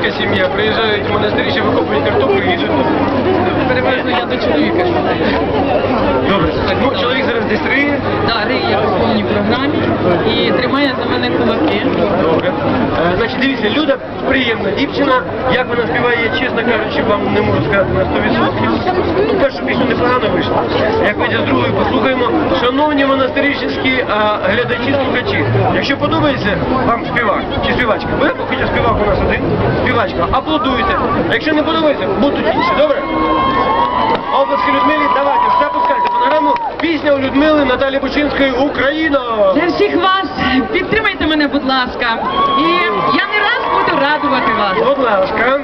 селянська сім'я, приїжджають в монастирі, ще викопують картоплю і їдуть. Переважно я до чоловіка. Добре. Ну чоловік зараз десь риє. Да, риє по повній програмі і тримає за мене кулаки. Значить, дивіться, Люда приємна дівчина. Як вона співає, чесно кажучи, вам не можу сказати на 100%. Першу пісню непогано вийшла. Як вийде з другої, послухаємо. Шановні монастирищенські глядачі, слухачі. Якщо подобається вам співак чи співачка, ви хоча співак у нас один, співачка, аплодуйте. Якщо не подобається, будуть інші. Добре? Обласки Людмилі, давайте, запускайте фонограму. Пісня у Людмили Наталі Бучинської Україна. Для всіх вас підтримайте мене, будь ласка. І я не раз буду радувати вас. Будь ласка.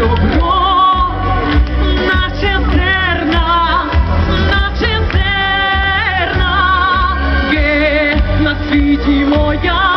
Добро, наче зерна, наче зерна, є моя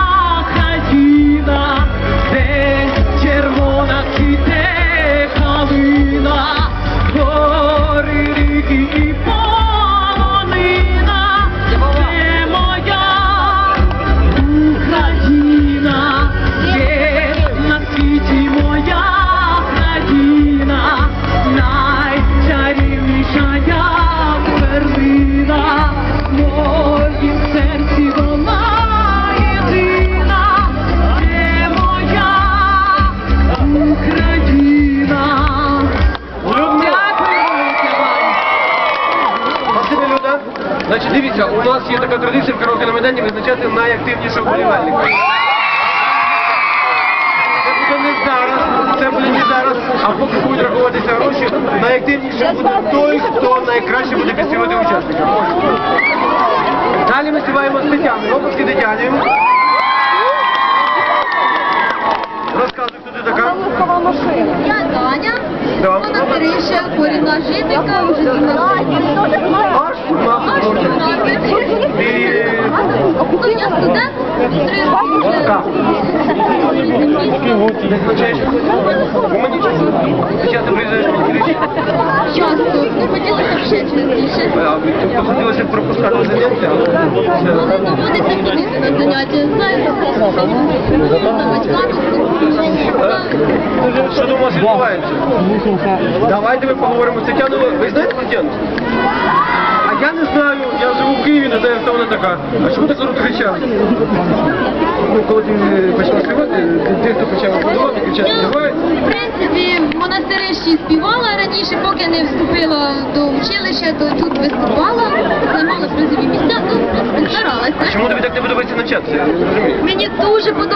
дивіться, у нас є така традиція в караоке на Майдані визначати найактивнішого болівальника. Це буде не зараз, це буде не зараз, а поки будуть рахуватися гроші, найактивнішим буде той, хто найкраще буде підсилити учасника. Далі ми співаємо з Тетяною. Обласки Тетяні. Розказуй, хто ти така. Я Даня, Да. вона Тереша, корінна жителька, вже 17 років. Аж 17 Аж років. 17. І Ну, я студент, три роки вже. Так. Десь навчаєш? Гуманітарно. Часто приїжджаєш в Київ? Часто, ну, хотілося б ще частіше. На заняття, знаєте, на батьками. Е, Що вас відбувається? Давайте ми поговоримо з Тетяною. Ви знаєте Тетяну? А я не знаю, не хто вона така. А чому так зараз кричав? Ну, коли ти почав почала співати, ти хто почав подавати, кричати, давай. співають. в принципі, в монастирищі співала раніше, поки не вступила до училища, то тут виступала, займала призові місця, то старалася. Чому тобі так не подобається навчатися? Я не розумію. Мені дуже подобається